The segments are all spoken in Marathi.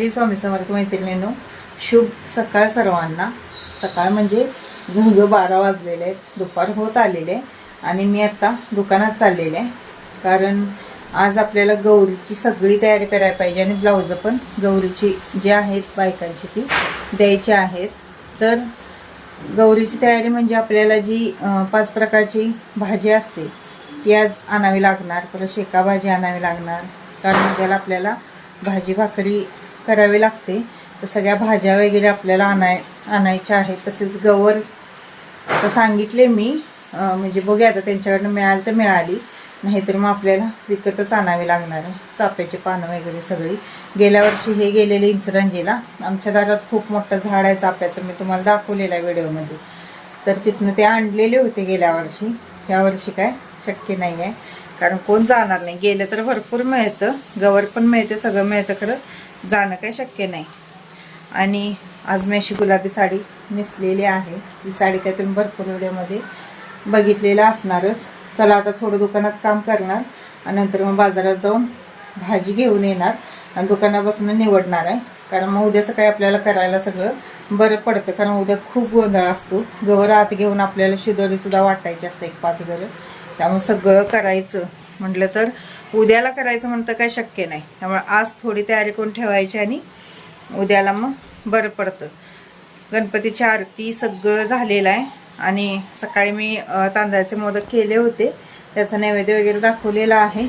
श्री स्वामी समर्थ मैत्रिणींनो शुभ सकाळ सर्वांना. सकाळ म्हणजे जवळजवळ बारा वाजलेले आहेत दुपार होत आलेले आहे. आणि मी आत्ता दुकानात चाललेले. आहे कारण आज आपल्याला गौरीची सगळी तयारी करायला पाहिजे आणि ब्लाऊजं पण गौरीची जी आहेत बायकांची ती द्यायची आहेत. तर गौरीची तयारी म्हणजे आपल्याला जी पाच प्रकारची भाजी असते ती आज आणावी लागणार. परत शेका भाजी आणावी लागणार. कारण त्याला आपल्याला भाजी भाकरी करावी लागते. तर सगळ्या भाज्या वगैरे आपल्याला आणाय आणायच्या आहेत. तसेच गवर. तर सांगितले मी म्हणजे बघूया आता त्यांच्याकडनं मिळाली तर मिळाली. नाहीतर मग आपल्याला विकतच आणावी लागणार आहे. चाफ्याची पानं वगैरे सगळी. गेल्या वर्षी हे गेलेले इंचरंजीला आमच्या दारात खूप मोठं झाड आहे चाफ्याचं. मी तुम्हाला दाखवलेलं आहे व्हिडिओमध्ये. तर तिथनं ते आणलेले होते गेल्या वर्षी. ह्या वर्षी काय? शक्य नाही आहे. कारण कोण जाणार नाही. गेलं तर भरपूर मिळतं. गवर पण मिळते सगळं मिळतं खरं. जाणं काही शक्य नाही. आणि आज मी अशी गुलाबी साडी नेसलेली आहे. ही साडी काय तुम्ही भरपूर व्हिडिओमध्ये बघितलेलं असणारच. चला आता थोडं दुकानात काम करणार आणि नंतर मग बाजारात जाऊन भाजी घेऊन येणार आणि दुकानापासून निवडणार आहे. कारण मग उद्या सकाळी आपल्याला करायला सगळं बरं पडतं. कारण उद्या खूप गोंधळ असतो. गवर आत घेऊन आपल्याला शिदोरीसुद्धा वाटायची असते एक पाच घरं. त्यामुळे सगळं करायचं. म्हटलं तर उद्याला करायचं म्हणतं काय शक्य नाही. त्यामुळे आज थोडी तयारी करून ठेवायची आणि उद्याला मग बरं पडतं. गणपतीची आरती सगळं झालेलं आहे. आणि सकाळी मी तांदळाचे मोदक केले होते. त्याचा नैवेद्य वगैरे दाखवलेला आहे.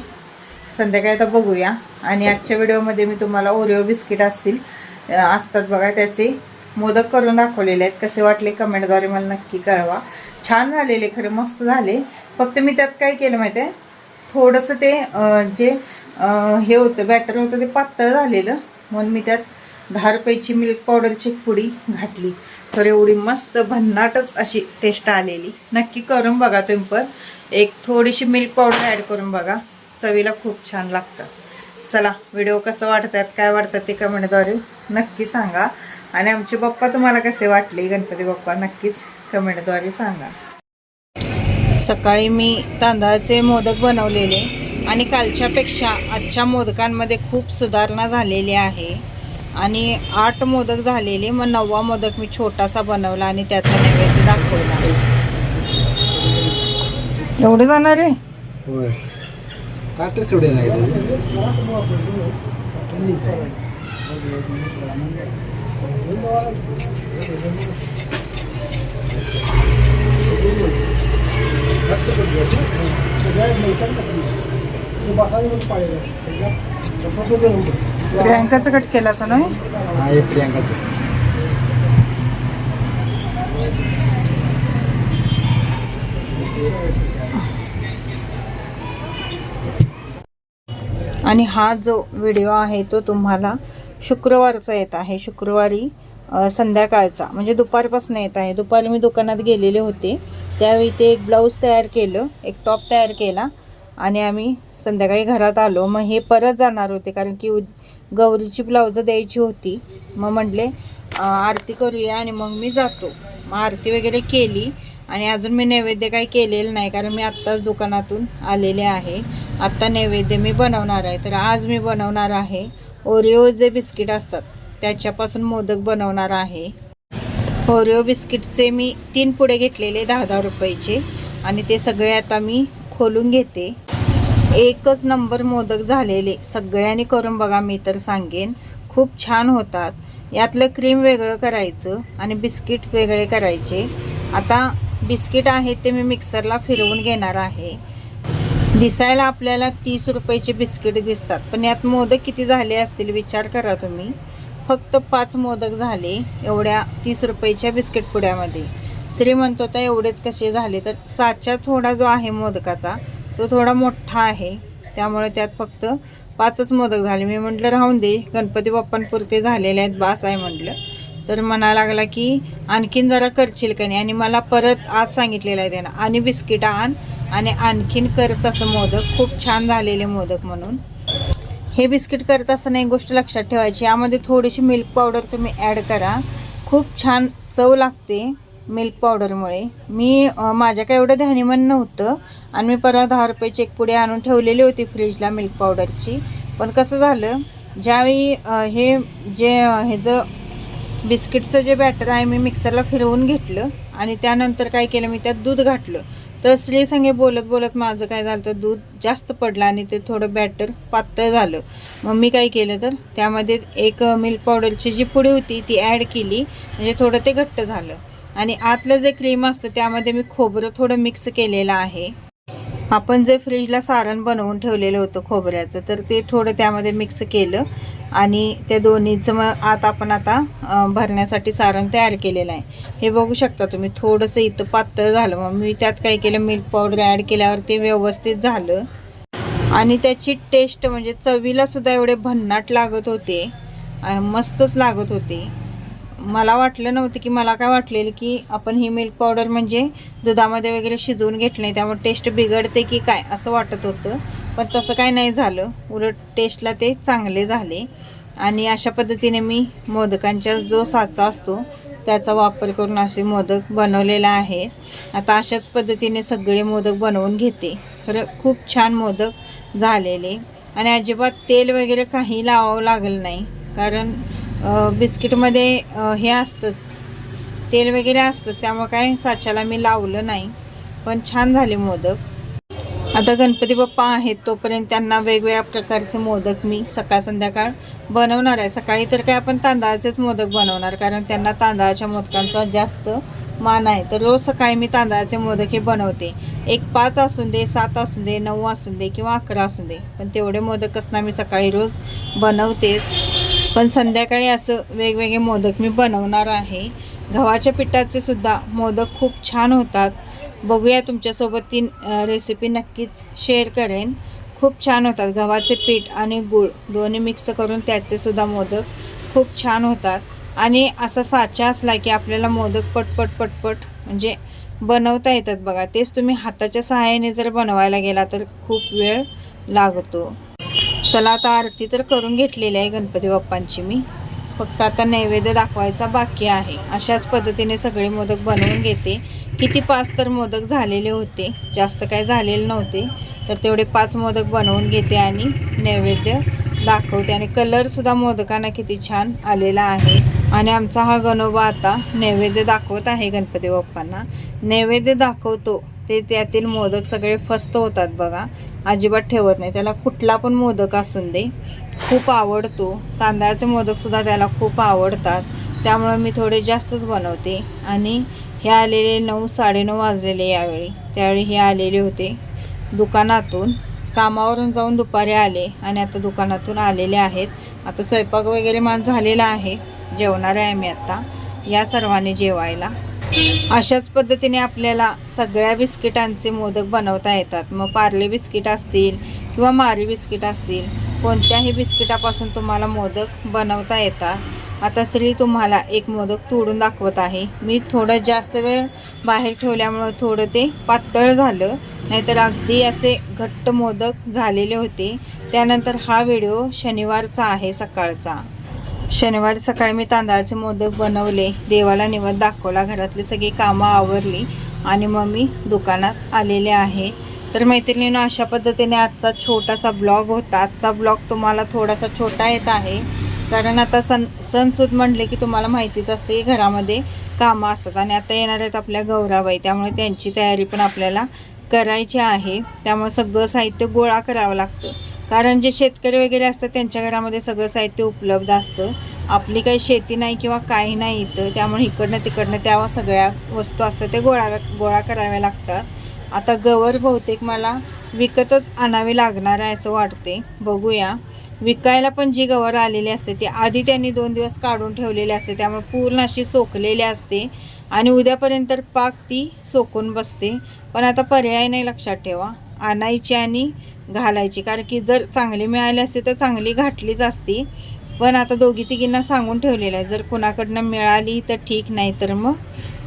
संध्याकाळी आता बघूया. आणि आजच्या व्हिडिओमध्ये मी तुम्हाला ओरिओ बिस्किट असतील असतात बघा त्याचे मोदक करून दाखवलेले आहेत. कसे वाटले कमेंटद्वारे मला नक्की कळवा. छान झालेले खरे मस्त झाले. फक्त मी त्यात काय केलं माहिती आहे थोडंसं ते जे हे होतं बॅटर होतं ते पातळ झालेलं. म्हणून मी त्यात दहा रुपयाची मिल्क पावडरची पुडी घातली. तर एवढी मस्त भन्नाटच अशी टेस्ट आलेली. नक्की करून बघा तुम्ही पण. एक थोडीशी मिल्क पावडर ॲड करून बघा. चवीला खूप छान लागतं. चला व्हिडिओ कसं वाटतात काय वाटतात ते कमेंटद्वारे नक्की सांगा. आणि आमचे बाप्पा तुम्हाला कसे वाटले गणपती बाप्पा नक्कीच कमेंटद्वारे सांगा. सकाळी मी तांदळाचे मोदक बनवलेले आणि कालच्यापेक्षा आजच्या मोदकांमध्ये खूप सुधारणा झालेली आहे. आणि आठ मोदक झालेले मग नववा मोदक मी छोटासा बनवला आणि त्याचा नैवेद्य दाखवला. एवढे जाणार रे नाही प्रियांकाचं कट केला असं नाही? हा एक प्रियांकाचं. आणि हा जो व्हिडिओ आहे तो तुम्हाला शुक्रवारचा येत आहे. शुक्रवारी संध्याकाळचा म्हणजे दुपारपासून येत आहे. दुपारी मी दुकानात गेलेले होते. त्यावेळी ते एक ब्लाऊज तयार केलं एक टॉप तयार केला आणि आम्ही संध्याकाळी घरात आलो. मग हे परत जाणार होते कारण की गौरीची ब्लाऊजं द्यायची होती. मग म्हटले आरती करूया आणि मग मी जातो. मग आरती वगैरे केली आणि अजून मी नैवेद्य काही केलेलं नाही कारण मी आत्ताच दुकानातून आलेले आहे. आत्ता नैवेद्य मी बनवणार आहे. तर आज मी बनवणार आहे ओरिओ जे बिस्किट असतात त्याच्यापासून मोदक बनवणार आहे. ओरिओ बिस्किटचे मी तीन पुढे घेतलेले दहा दहा रुपयाचे. आणि ते सगळे आता मी खोलून घेते. एकच नंबर मोदक झालेले. सगळ्यांनी करून बघा मी तर सांगेन. खूप छान होतात. यातलं क्रीम वेगळं करायचं आणि बिस्किट वेगळे करायचे. आता बिस्किट आहे ते मी मिक्सरला फिरवून घेणार आहे. दिसायला आपल्याला तीस रुपयाचे बिस्किट दिसतात. पण यात मोदक किती झाले असतील विचार करा तुम्ही. फक्त पाच मोदक झाले एवढ्या तीस रुपयाच्या बिस्किट पुड्यामध्ये. श्रीमंत होता एवढेच कसे झाले? तर साचा थोडा जो आहे मोदकाचा तो थोडा मोठा आहे. त्यामुळे त्यात फक्त पाचच मोदक झाले. मी म्हटलं राहून दे गणपती बाप्पांपुरते झालेले आहेत बास आहे म्हटलं. तर म्हणा लागला की आणखीन जरा करशील का नाही? आणि मला परत आज सांगितलेलं आहे त्यानं आणि बिस्किट आण आणि आणखीन करत असं मोदक. खूप छान झालेले मोदक म्हणून. हे बिस्किट करत असताना एक गोष्ट लक्षात ठेवायची. यामध्ये थोडीशी मिल्क पावडर तुम्ही ॲड करा. खूप छान चव लागते मिल्क पावडरमुळे मी माझ्या काय एवढं ध्यानीमन नव्हतं आणि मी परवा दहा रुपयाची एक पुढे आणून ठेवलेली होती फ्रीजला मिल्क पावडरची पण कसं झालं ज्यावेळी हे जे ह्याचं बिस्किटचं जे बॅटर आहे मी मिक्सरला फिरवून घेतलं आणि त्यानंतर काय केलं मी त्यात दूध घातलं. तर स्त्री संगे बोलत बोलत माझं काय झालं तर दूध जास्त पडलं आणि ते थोडं बॅटर पातळ झालं. मग मी काय केलं तर त्यामध्ये एक मिल्क पावडरची जी पुडी होती ती ॲड केली. म्हणजे थोडं ते घट्ट झालं. आणि आतलं जे क्रीम असतं त्यामध्ये मी खोबरं थोडं मिक्स केलेलं आहे. आपण जे फ्रीजला सारण बनवून ठेवलेलं होतं खोबऱ्याचं तर ते थोडं त्यामध्ये मिक्स केलं आणि त्या दोन्हीचं मग आत आपण आता भरण्यासाठी सारण तयार केलेलं आहे. हे बघू शकता तुम्ही थोडंसं इथं पातळ झालं. मग मी त्यात काय केलं मिल्क पावडर ॲड केल्यावर ते व्यवस्थित झालं. आणि त्याची टेस्ट म्हणजे चवीला सुद्धा एवढे भन्नाट लागत होते मस्तच लागत होते. मला वाटलं नव्हतं की मला काय वाटलेलं की आपण ही मिल्क पावडर म्हणजे दुधामध्ये वगैरे शिजवून घेतलं नाही त्यामुळे टेस्ट बिघडते की काय असं वाटत होतं. पण तसं काय नाही झालं. उलट टेस्टला ते चांगले झाले. आणि अशा पद्धतीने मी मोदकांचा जो साचा असतो त्याचा वापर करून असे मोदक बनवलेला आहे आता अशाच पद्धतीने सगळे मोदक बनवून घेते. खरं खूप छान मोदक झालेले. आणि अजिबात तेल वगैरे काही लावावं लागलं नाही. कारण बिस्किटमध्ये हे असतंच. तेल वगैरे असतंच त्यामुळे काय साच्याला मी लावलं नाही. पण छान झाले मोदक. आता गणपती बाप्पा आहेत तोपर्यंत त्यांना वेगवेगळ्या प्रकारचे मोदक मी सकाळ संध्याकाळ बनवणार आहे. सकाळी तर काय आपण तांदळाचेच मोदक बनवणार कारण त्यांना तांदळाच्या मोदकांचा जास्त मान आहे. तर रोज सकाळी मी तांदळाचे मोदक हे बनवते. एक पाच असून दे सात असून दे नऊ असून दे किंवा अकरा असून दे. पण तेवढे मोदक असणार मी सकाळी रोज बनवतेच. पण संध्याकाळी असं वेगवेगळे मोदक मी बनवणार आहे. गव्हाच्या पिठाचे सुद्धा मोदक खूप छान होतात. बघूया तुमच्यासोबत ती रेसिपी नक्कीच शेअर करेन. खूप छान होतात गव्हाचे पीठ आणि गूळ दोन्ही मिक्स करून त्याचेसुद्धा मोदक खूप छान होतात. आणि असा साचा असला की आपल्याला मोदक पटपट पटपट म्हणजे बनवता येतात बघा. तेच तुम्ही हाताच्या सहाय्याने जर बनवायला गेला तर खूप वेळ लागतो. चला आता आरती तर करून घेतलेली आहे गणपती बाप्पांची मी. फक्त आता नैवेद्य दाखवायचा बाकी आहे. अशाच पद्धतीने सगळे मोदक बनवून घेते. किती पाच तर मोदक झालेले होते. जास्त काय झालेले नव्हते. तर तेवढे पाच मोदक बनवून घेते आणि नैवेद्य दाखवते. आणि कलरसुद्धा मोदकांना किती छान आलेला आहे. आणि आमचा हा गणोबा आता नैवेद्य दाखवत आहे गणपती बाप्पांना. नैवेद्य दाखवतो. ते त्यातील मोदक सगळे फस्त होतात बघा. अजिबात ठेवत नाही. त्याला कुठला पण मोदक असून दे. खूप आवडतो. तांदळाचे मोदकसुद्धा त्याला खूप आवडतात. त्यामुळं मी थोडे जास्तच बनवते. आणि हे आलेले नऊ साडेनऊ वाजलेले यावेळी. त्यावेळी हे आलेले होते दुकानातून. कामावरून जाऊन दुपारी आले आणि आता दुकानातून आलेले आहेत. आता स्वयंपाक वगैरे माझा झालेला आहे. जेवणार आहे मी आत्ता या सर्वांनी जेवायला. अशाच पद्धतीने आपल्याला सगळ्या बिस्किटांचे मोदक बनवता येतात. मग पार्ले बिस्किट असतील किंवा मारी बिस्किट असतील कोणत्याही बिस्किटापासून तुम्हाला मोदक बनवता येतात. आता श्री तुम्हाला एक मोदक तोडून दाखवत आहे. मी थोडं जास्त वेळ बाहेर ठेवल्यामुळं थोडं ते पातळ झालं नाहीतर अगदी असे घट्ट मोदक झालेले होते. त्यानंतर हा व्हिडिओ शनिवारचा आहे सकाळचा. शनिवारी सकाळी मी तांदळाचे मोदक बनवले. देवाला निवद दाखवला. घरातली सगळी कामं आवरली आणि मग मी दुकानात आलेले आहे. तर मैत्रिणीनं अशा पद्धतीने आजचा छोटासा ब्लॉग होता. आजचा ब्लॉग तुम्हाला थोडासा छोटा येत आहे. कारण आता सण सणसूद म्हणले की तुम्हाला माहितीच असते की घरामध्ये कामं असतात आणि आता येणार आहेत आपल्या गौराबाई. त्यामुळे त्यांची तयारी पण आपल्याला करायची आहे. त्यामुळे सगळं साहित्य गोळा करावं लागतं. कारण जे शेतकरी वगैरे असतात त्यांच्या घरामध्ये सगळं साहित्य उपलब्ध असतं. आपली काही शेती नाही किंवा काही नाही इथं त्यामुळे इकडनं तिकडनं त्या सगळ्या वस्तू असतात ते गोळा गोळा कराव्या लागतात. आता गवर बहुतेक मला विकतच आणावी लागणार आहे असं वाटते. बघूया. विकायला पण जी गवर आलेली असते ती आधी त्यांनी दोन दिवस काढून ठेवलेली असते त्यामुळे पूर्ण अशी सोकलेली असते. आणि उद्यापर्यंत तर पाक ती सोकून बसते. पण आता पर्याय नाही लक्षात ठेवा. आणायची आणि घालायची. कारण की जर चांगली मिळाली असते तर चांगली घातलीच असती. पण आता दोघी तिघींना सांगून ठेवलेलं आहे. जर कुणाकडनं मिळाली तर ठीक नाही तर मग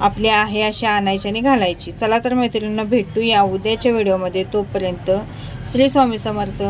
आपली आहे अशी आणायची आणि घालायची. चला तर मैत्रिणींना भेटूया उद्याच्या व्हिडिओमध्ये. तोपर्यंत श्री स्वामी समर्थ.